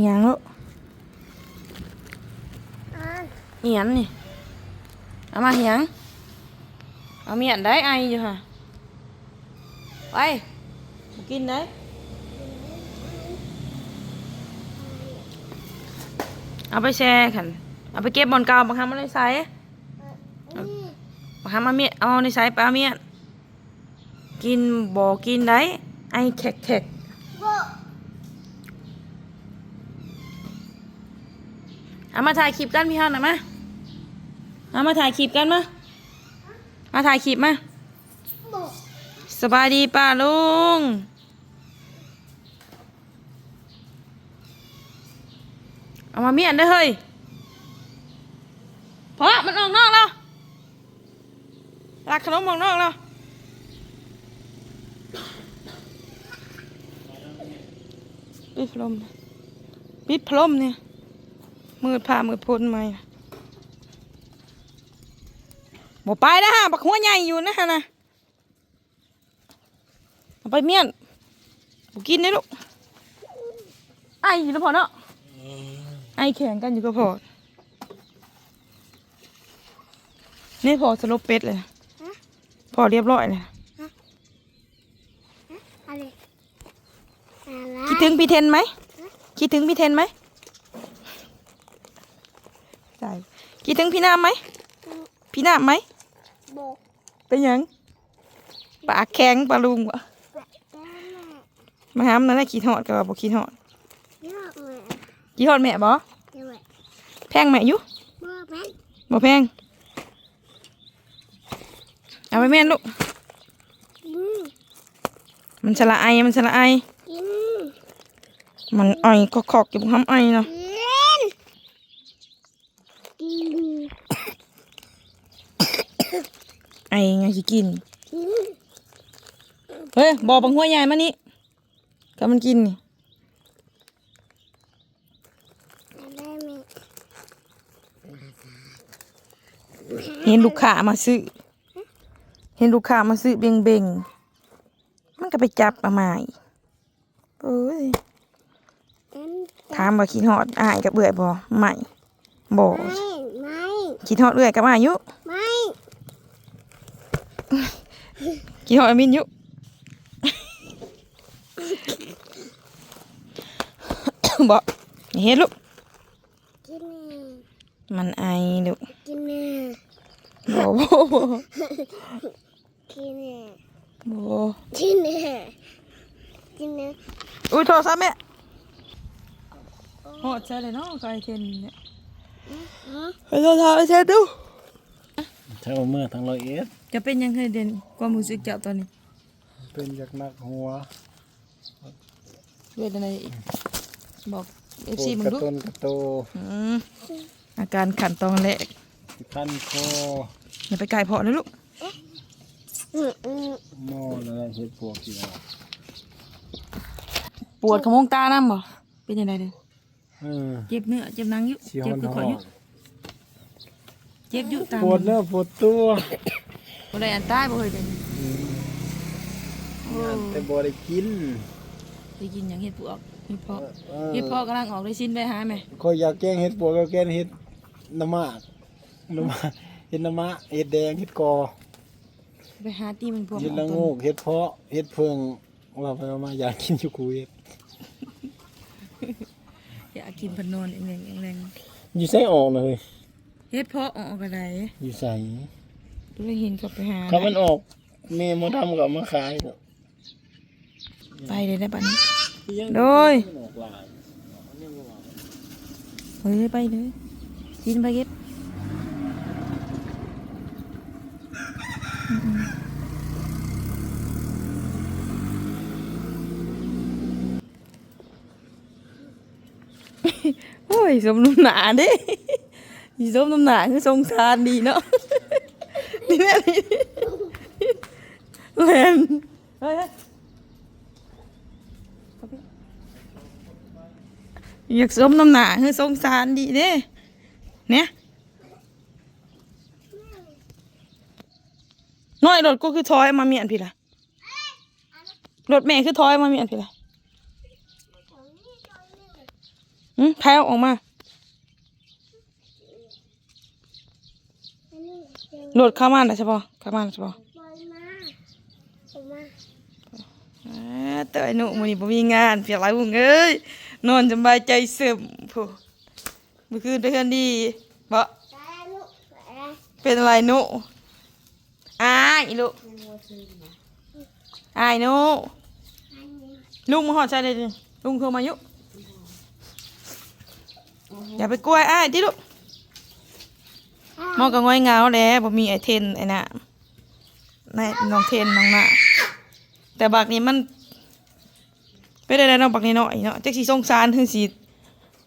อีหยังลูกอ่าอีหยังนี่ เอามาอีหยังเอาเมียนได้ไออยู่ค่ะ ไปบ่กินได้ เอาไปแช่ขัน เอาไปเก็บบอนเก่าบางครั้งมันเลยใส่นี่บางครั้งมาเมียนเอาในใส่ปลาเมียน กินบ่กินได้ ไอแขกแขก โบ เอามาถ่ายคลิปกันพี่ฮันหน่อยมาเอามาถ่ายคลิปกันมามาถ่ายคลิปมาสบายดีป้าลุงเอามาเมียนได้เฮ้ยเพราะมันออกนอกแล้วรักขนมออกนอกแล้วปิดพรมปิดพรมเนี่ย มืดผ้ามืดพ้นไหมบ่ไปนะฮะบักหัวใหญ่อยู่นะฮะนะเอาไปเมียนบุกินได้ลูกไออยู่แล้วพอเนาะไอแข่งกันอยู่ก็พอนี่พอสลบเป็ดเลยนะพอเรียบร้อยเลยนะอะไรอะไรคิดถึงพี่เทนไหมคิดถึงพี่เทนไหม ใช่คิดถึงพี่น้ำไหม พี่น้ำไหมโบเป็นหยังปากแข็งปลาลุงวะแม่แม่มาหามนั่นแหละขี้หอดกับบอกขี้หอดเยอะเลยขี้หอดแม่บ่เดี๋ยวแพงแม่อยู่โบแม่บ่แพง เอาไปแม่นลูก อืมมันสละไอมันสละไอกินมันไอก็ขอกๆอยู่บนคำไอเนาะ กินกิน ไอไงสิกินกิน เฮ้ยบอบังหัวใหญ่มานี่ก็มันกินนี่แม่แม่เห็นลูกค้ามาซื้อ เห็นลูกค้ามาซื้อเบงเบงๆมันก็ไปจับมาใหม่เอ้ยอันถามว่าคิดฮอดอายกับเบื่อยบ่ไม่บ่ไม่ไม่คิดฮอดเอื่อยกับอายุ ไม่คิดฮอดอามินอยู่บ่เฮ็ดลูกกินมันไอลูกกินบ่บ่บ่กินบ่กินกินอุ้ยโทรศัพท์แม่ฮอดใช่เลยเนาะไก่เทนเนี่ยไปโทรศัพท์ไอ้เทนดู เท่าเมื่อทั้งร้อยเอ็ดจะเป็นยังไงเด่นความรู้สึกเจ้าตอนนี้เป็นจากนักหัวเวทอะไรอีกบอกเอฟปวซีดมึงกระดูต้นกระโตอืมอาการขันตอนแรกคันคออย่าไปไกลเพาะนะลูกอืมอืมหม้ออะไรเห็ดปวกกี่อะปวดขมงตาน้ำบ่เป็นยังไงเด่นเออเจ็บเนื้อเจ็บหนังอยู่เชียวเจ็บคือน้ขอออยู่ เจ็บอยู่ตามปวดเนื้อปวดตัวบ่ได้อันตายบ่เคยเด่นโอ้แต่บ่ได้กินได้กินหยังเห็ดปวกเห็ดเพาะเออเห็ดเพาะกำลังออกได้ชิ้นไปหาไหมคอยอยากแกงเห็ดปวกก็แกงเห็ดน้ำมากน้ำมากเห็ดน้ำมะเห็ดแดงเห็ดกอไปหาตีมันพวกเห็ดละเอาโงต้นกเห็ดเพาะเห็ดเพิงว่าไปมาอยากกินอยู่กูเห็ดอยากกินพะนอนแรงๆแรงอยู่ใส่ออกเลยๆ เฮ็ดเพาะออกกระไดอยู่ใส่เลยเห็นเขาไปหาถ้ามันออกเมย์มาทำกับมาขายเถอะไปเลยได้ปะนี้โดยออกหลายเฮ้ยไปเลยกินไปเก็บโอ้ยสมน้ำหนาเด้ อีสมน้ำหนาคือสงสารดีเนาะ นี่แม่นี่แลนเฮ้ยอยากสมน้ำหนาคือสงสารดีเด้เนี่ยน้อยรถก็คือถอยมาเมียนพี่ละรถแม่คือถอยมาเมียนพี่ละอืมแพ้ออกมา อันนี้เดี๋ยว โหลดเข้ามาได้ใช่ปะเข้ามาได้ใช่ปะปล่อยมาปล่อยมาอ่าแต่ไอ้หนูมันนี่บ่มีงานเพียงไรบุ้งเอ้ยนอนสบายใจเสริมผู้เมื่อคืนได้กันดีบ่ตายลูกตายเป็นอะไรหนูอ้ายลูกอ้ายหนูอันนี้ลุงมาหอดใจเลยดิลุงโทรมายุอย่าไปกลัวอ้ายดิลูก หมอก็ง่อยเงาแล้วบ่มีไอเทนไอ้น่ะนายน้องเทนน้องน่ะแต่บักนี้มันเป็นอะไรเนาะบักนี้เนาะไอ้เนาะจักสิสงสารคือสิ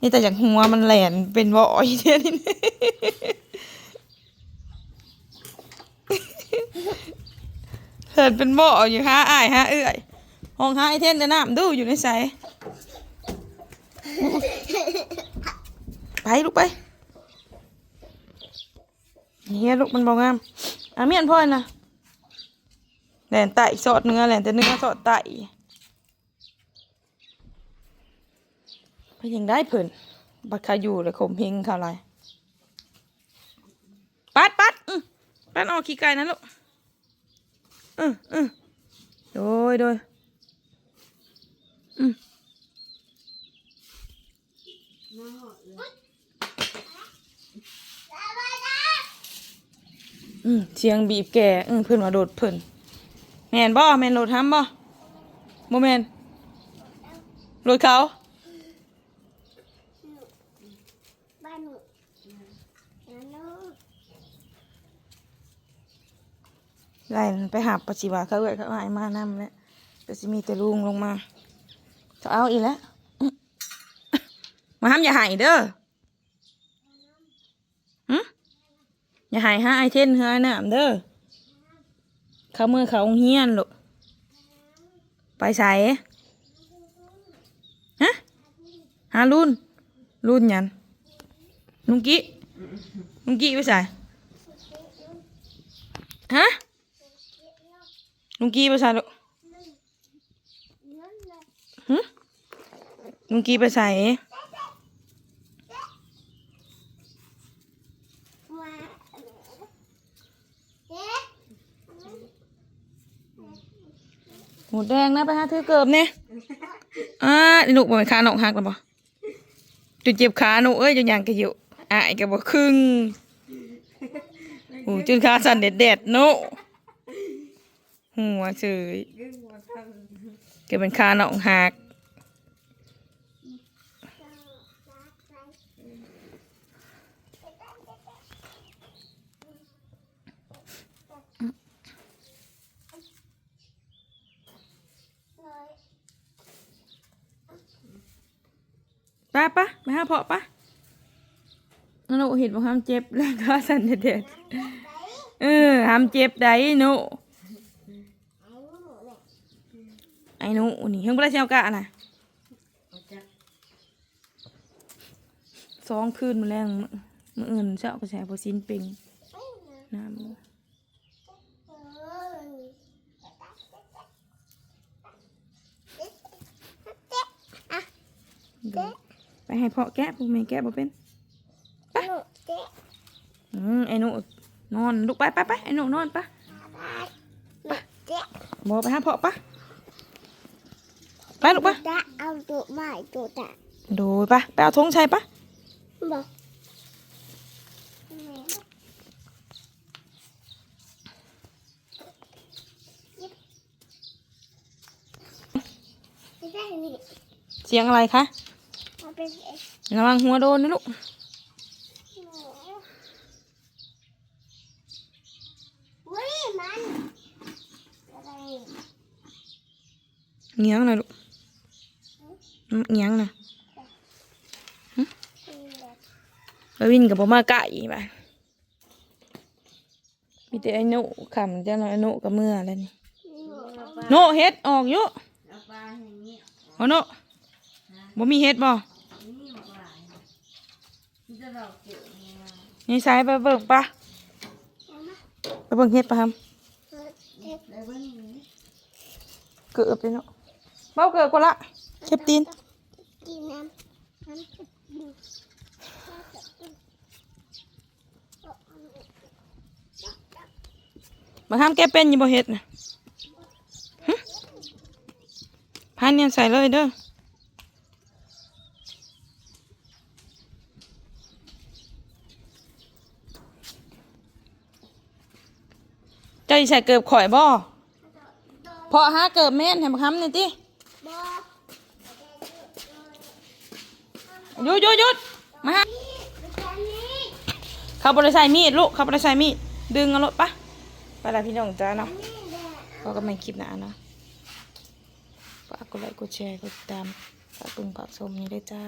นี่แต่จากหัวมันแหลนเป็นบ่อยเท่านี้เหินเป็นบ่ออยู่ห้าอ้ายห้าเอื้อยห้องห้าไอเทนแต่น้ำดูอยู่ในใสไปลูกไป เฮียลูกมันบอกงามอะเมียนพ่อยนะแหลนไตสอดเนื้อแหลนแต่เนื้อสอดไตไปยังได้เพิ่นบัดขาอยู่เลยข่มเหงเขาไรปัดปัดอือปัดออกขี้ไก่นะลูกอืมอืมโดยโดยอืม อืมเสียงบีบแก่อืมเพิ่นว่าโดดเพิ่นแม่นบ่แม่นโหลดทำบ่บ่แม่นโหลดเขาบ้านหนูไล่ไปหาปัจจิวาเขาเอ้ยเขาหายมานำแล้วก็สิมีแต่ลุงลงมาจะเอาอีกแล้วมาห้ามอย่าหายเด้อ อย่าหายห้าไอเทนเฮือน้ำเด้อเขามือเขาเฮียนลูกไปใส่ฮะหารุ่นรุ่นยันลุงกี้ลุงกี้ไปใส่ฮะลุงกี้ไปใส่ลูกนั่นเลยหึลุงกี้ไปใส่ มาเด็ก หมูแดงนะไปหาถือเกิบเนี่ยอ่าไอ้หนุบ่เป็นขาหนอกหักแล้วบ่จุดเจ็บขาหนุเอ้ยจนยังกระอยู่อะไอ้กระบ่ครึ่งโอ้จนขาสั่นเด็ดเด็ดๆหนุหัวเฉยเก็บเป็นขาหนอกหัก ป้าป้าไปหาเพาะป้าหนุเห็นบ่ห้ามเจ็บแล้วขาสั่นเด็ดเด็ดๆเออห้ามเจ็บได้หนุไอ้หนูเนี่ยไอ้หนูนี่เพิ่งไปได้เชียวกะน่ะสองคืนมาแรงมื้ออื่นเช้าก็แช่พอซินเป็งน้ำเออไป ให้พ่อแกะพวกแม่แกะบ่เป็นหนูเจ๊อืมไอ้หนูนอนลุกไปไปไปไอ้หนูนอนปะหนูเจ๊บอกไปหาพ่อปะไปลูกปะจะเอาตัวใหม่ตัวแต่โดยปะไปเอาธงชัยปะบอกไม่ได้นี่เสียงอะไรคะ เอาเป็นเอ็กระวังหัวโดนนะลูกอุ้ยมันอะไรเงี้ยงนะลูกอืมเงี้ยงนะแล้ววินกับพ่มาไก่ไปมีแต่ไอ้หนูขำจะน้อยไอ้หนูกับเมื่อแล้วนี่โนเฮ็ดออกอยู่เอาโนบ่มีเฮ็ดบ่ นี่สายไปเบิ่งปะไปเบิ่งเฮ็ดปะครับเกือบเลยเนาะเบ้าเกือบกว่าละเจ็บตีนกินน้ำน้ำมาห้ามแกเป็นอยังบ่เฮ็ดนะหึพานเนี่ยใส่เลยเด้อเจ้าสิ ใส่เกิบข่อยบ่พอหาเกิบแม่นให้มคำนี่ติหยุดหยุดหยุดมาฮะนี่แค่นี้เขาบริใส่มีดลูกเขาบริใส่มีดดึงเอารถปะไปละพี่น้องจ้าเนาะก็กำลังคลิปหนะเนาะฝากกดไลค์กดแชร์กดติดตามฝากปึงฝากชมนี้ด้วยจ้า